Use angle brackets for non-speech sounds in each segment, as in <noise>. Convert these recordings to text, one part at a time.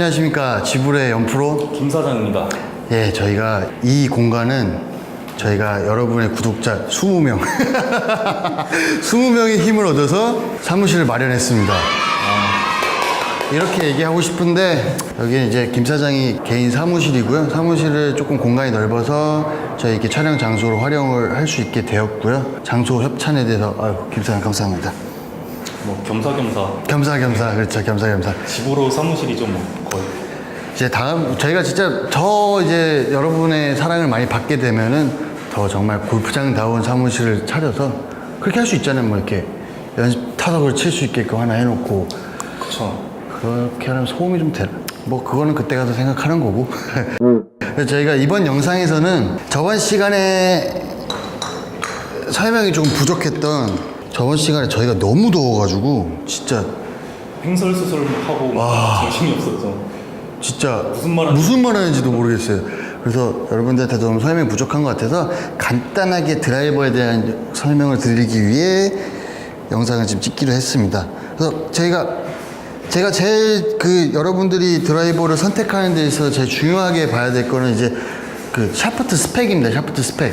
안녕하십니까. 지불의 연프로. 김 사장입니다. 예 저희가 이 공간은 저희가 여러분의 구독자 20명. 20명의 <laughs> 힘을 얻어서 사무실을 마련했습니다. 이렇게 얘기하고 싶은데 여기는 이제 김 사장이 개인 사무실이고요. 사무실을 조금 공간이 넓어서 저희 이렇게 촬영 장소로 활용을 할 수 있게 되었고요. 장소 협찬에 대해서 아유 김 사장 감사합니다 뭐 겸사겸사 겸사겸사 그렇죠 겸사겸사 집으로 사무실이죠 뭐 거의. 이제 다음 저희가 진짜 더 이제 여러분의 사랑을 많이 받게 되면은 더 정말 골프장다운 사무실을 차려서 그렇게 할 수 있잖아요. 뭐 이렇게 연습 타석을 칠 수 있게끔 하나 해놓고 그쵸. 그렇게 하면 소음이 좀 되나? 뭐 그거는 그때 가서 생각하는 거고. 그래서 <laughs> 저희가 이번 영상에서는 저번 시간에 설명이 좀 부족했던 저번 시간에 저희가 너무 더워가지고 진짜 횡설수설하고 막 정신이 없었죠. 진짜 무슨 말 하는지. 무슨 말 하는지도 모르겠어요. 그래서 여러분들한테 좀 설명이 부족한 것 같아서 간단하게 드라이버에 대한 설명을 드리기 위해 영상을 지금 찍기로 했습니다. 그래서 저희가 제가 제일 그 여러분들이 드라이버를 선택하는 데 있어서 제일 중요하게 봐야 될 거는 이제 그 샤프트 스펙입니다. 샤프트 스펙.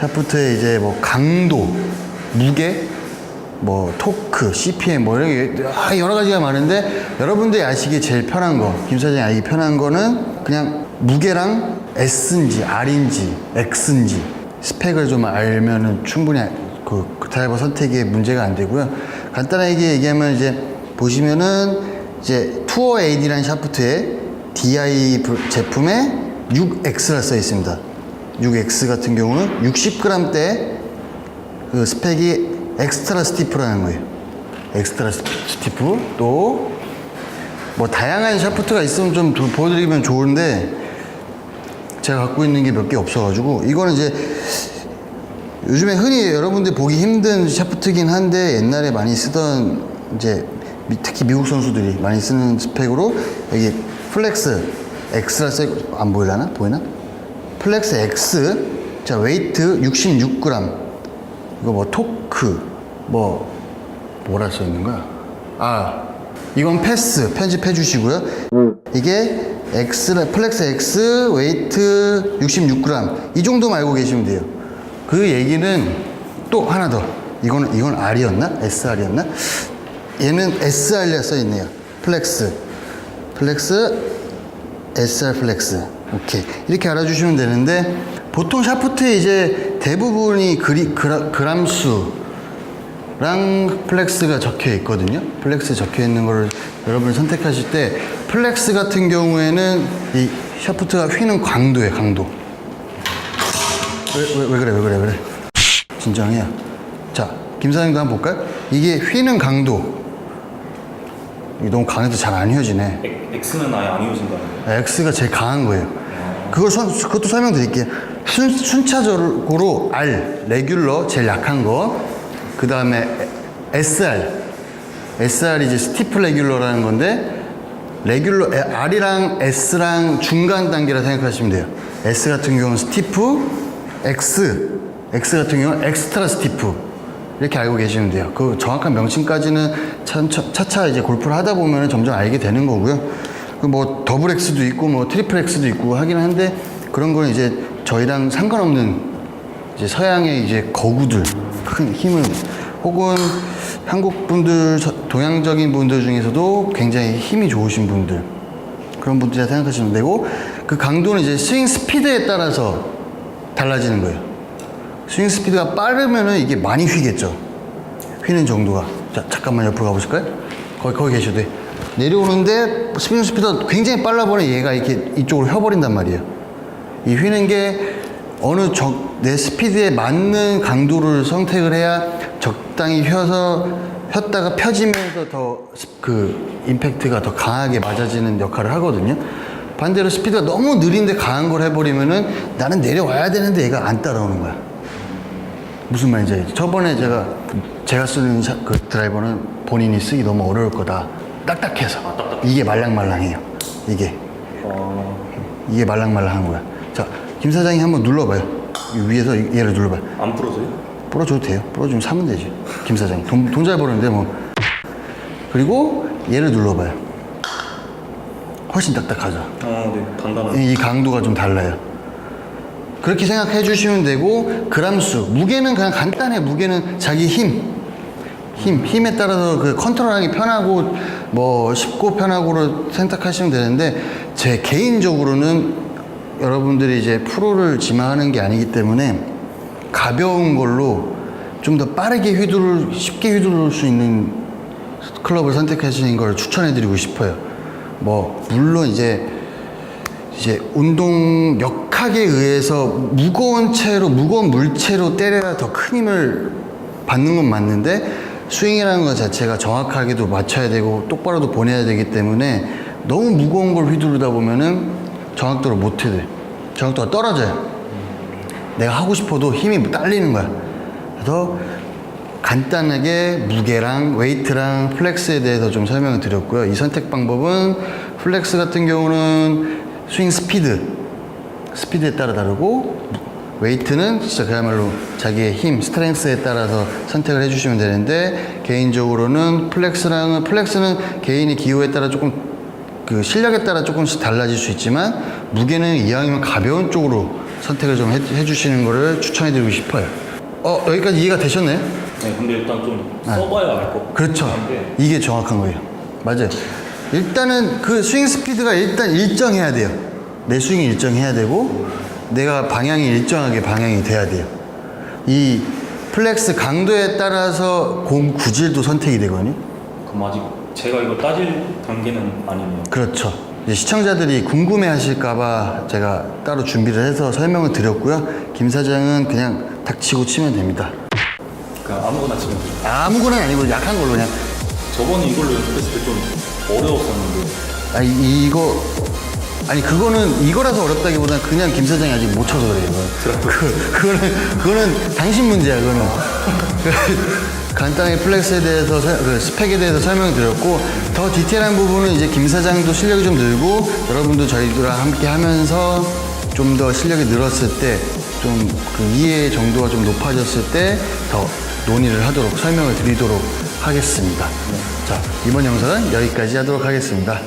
샤프트의 이제 뭐 강도, 무게, 뭐 토크, CPM 뭐 이런 게 아, 여러 가지가 많은데 여러분들이 아시기에 제일 편한 거, 김 사장이 알기 편한 거는 그냥 무게랑 S인지 R인지 X인지 스펙을 좀 알면은 충분히 그, 그 드라이버 선택에 문제가 안 되고요. 간단하게 얘기하면 이제 보시면은 이제 투어 AD라는 샤프트에 DI 브- 제품에 6X라 써 있습니다. 6X 같은 경우는 60g대 그 스펙이 엑스트라 스티프라는 거예요. 엑스트라 스- 스티프 또 뭐 다양한 샤프트가 있으면 좀 도- 보여드리면 좋은데 제가 갖고 있는 게 몇 개 없어가지고 이거는 이제 요즘에 흔히 여러분들 보기 힘든 샤프트긴 한데 옛날에 많이 쓰던 이제 미- 특히 미국 선수들이 많이 쓰는 스펙으로 여기 플렉스 X라 써안 보이려나 보이나? 플렉스 X 자 웨이트 66g 이거 뭐 토크 뭐 뭐라 써 있는 거야? 아 이건 패스 편집해 주시고요. 이게 X 플렉스 X 웨이트 66g 이 정도만 알고 계시면 돼요. 그 얘기는 또 하나 더 이거는 이건 R이었나? SR이었나? 얘는 SR이라 써 있네요. 플렉스 플렉스 SR 플렉스. 오케이. 이렇게 알아주시면 되는데, 보통 샤프트에 이제 대부분이 그리, 그라, 그람수 랑 플렉스가 적혀 있거든요. 플렉스 적혀 있는 거를 여러분이 선택하실 때, 플렉스 같은 경우에는 이 샤프트가 휘는 강도예요, 강도. 왜, 왜, 왜 그래, 왜 그래, 왜 그래. 진정해요. 자, 김 사장님도 한번 볼까요? 이게 휘는 강도. 이게 너무 강해서 잘 안 휘어지네. 엑- X는 아예 안 이어진다는 거예요. X가 제일 강한 거예요. 그걸 선, 그것도 설명드릴게요. 순, 순차적으로 R, 레귤러, 제일 약한 거. 그 다음에 SR. SR이 이제 스티프 레귤러라는 건데, 레귤러, 에, R이랑 S랑 중간 단계라 생각하시면 돼요. S 같은 경우는 스티프, X. X 같은 경우는 엑스트라 스티프. 이렇게 알고 계시면 돼요. 그 정확한 명칭까지는 차, 차차 이제 골프를 하다 보면 점점 알게 되는 거고요. 그뭐 더블 X도 있고 뭐 트리플 X도 있고 하긴 한데 그런 건 이제 저희랑 상관없는 이제 서양의 이제 거구들 큰 힘을 혹은 한국 분들 저- 동양적인 분들 중에서도 굉장히 힘이 좋으신 분들 그런 분들이라 생각하시면 되고 그 강도는 이제 스윙 스피드에 따라서 달라지는 거예요. 스윙 스피드가 빠르면은 이게 많이 휘겠죠. 휘는 정도가. 자, 잠깐만 옆으로 가보실까요? 거기, 거기 계셔도 돼. 내려오는데 스윙 스피드가 굉장히 빨라 버리면 얘가 이렇게 이쪽으로 휘어버린단 말이에요. 이 휘는 게 어느 적, 내 스피드에 맞는 강도를 선택을 해야 적당히 휘어서 폈다가 펴지면서 더 그 임팩트가 더 강하게 맞아지는 역할을 하거든요. 반대로 스피드가 너무 느린데 강한 걸 해버리면은 나는 내려와야 되는데 얘가 안 따라오는 거야. 무슨 말인지 알겠지? 저번에 제가 제가 쓰는 샤- 그 드라이버는 본인이 쓰기 너무 어려울 거다. 딱딱해서 이게 말랑말랑해요. 이게 이게 말랑말랑한 거야. 자, 김 사장이 한번 눌러봐요. 이 위에서 이- 얘를 눌러봐요. 안 부러져요? 풀어줘도 돼요. 풀어주면 사면 되지. 김 사장이 돈돈 잘 버는데 뭐. 그리고 얘를 눌러봐요. 훨씬 딱딱하죠. 어, 네, 단단한. 이 강도가 좀 달라요. 그렇게 생각해 주시면 되고 그람수 무게는 그냥 간단해 무게는 자기 힘 힘, 힘에 따라서 그 컨트롤하기 편하고 뭐 쉽고 편하고로 선택하시면 되는데 제 개인적으로는 여러분들이 이제 프로를 지망하는 게 아니기 때문에 가벼운 걸로 좀 더 빠르게 휘두를 쉽게 휘두를 수 있는 클럽을 선택하시는 걸 추천해드리고 싶어요. 뭐 물론 이제 이제 운동 역학에 의해서 무거운 채로 무거운 물체로 때려야 더 큰 힘을 받는 건 맞는데 스윙이라는 것 자체가 정확하게도 맞춰야 되고 똑바로도 보내야 되기 때문에 너무 무거운 걸 휘두르다 보면은 정확도를 못 해돼 정확도가 떨어져요 내가 하고 싶어도 힘이 딸리는 거야 그래서 간단하게 무게랑 웨이트랑 플렉스에 대해서 좀 설명을 드렸고요. 이 선택 방법은 플렉스 같은 경우는 스윙 스피드, 스피드에 따라 다르고 웨이트는 진짜 그야말로 자기의 힘, 스트렝스에 따라서 선택을 해주시면 되는데 개인적으로는 플렉스랑은 플렉스는 개인의 기호에 따라 조금 그 실력에 따라 조금씩 달라질 수 있지만 무게는 이왕이면 가벼운 쪽으로 선택을 좀 해, 해주시는 거를 추천해드리고 싶어요. 어 여기까지 이해가 되셨나요? 네, 근데 일단 좀 써봐야 알 것. 그렇죠. 같은데 이게 정확한 거예요. 맞아요. 일단은 그 스윙 스피드가 일단 일정해야 돼요. 내 스윙이 일정해야 되고 내가 방향이 일정하게 방향이 돼야 돼요. 이 플렉스 강도에 따라서 공 구질도 선택이 되거든요. 그럼 아직 제가 이거 따질 단계는 아니네요. 그렇죠. 시청자들이 궁금해 하실까봐 제가 따로 준비를 해서 설명을 드렸고요. 김 사장은 그냥 닥치고 치면 됩니다. 그냥 아무거나 지금 아무거나 아니고 약한 걸로 그냥 저번에 이걸로 연습했을 때 좀 어려웠었는데 아니 이거 아니 그거는 이거라서 어렵다기보다는 그냥 김 사장이 아직 못 쳐서 그래요. 이거. 그 그거는 그거는 당신 문제야. 그거는 <laughs> 간단하게 플렉스에 대해서 설- 그 스펙에 대해서 설명드렸고 더 디테일한 부분은 이제 김 사장도 실력이 좀 늘고 여러분도 저희들과 함께 하면서 좀 더 실력이 늘었을 때 좀 그 이해 정도가 좀 높아졌을 때 더 논의를 하도록 설명을 드리도록 하겠습니다. 자 이번 영상은 여기까지 하도록 하겠습니다.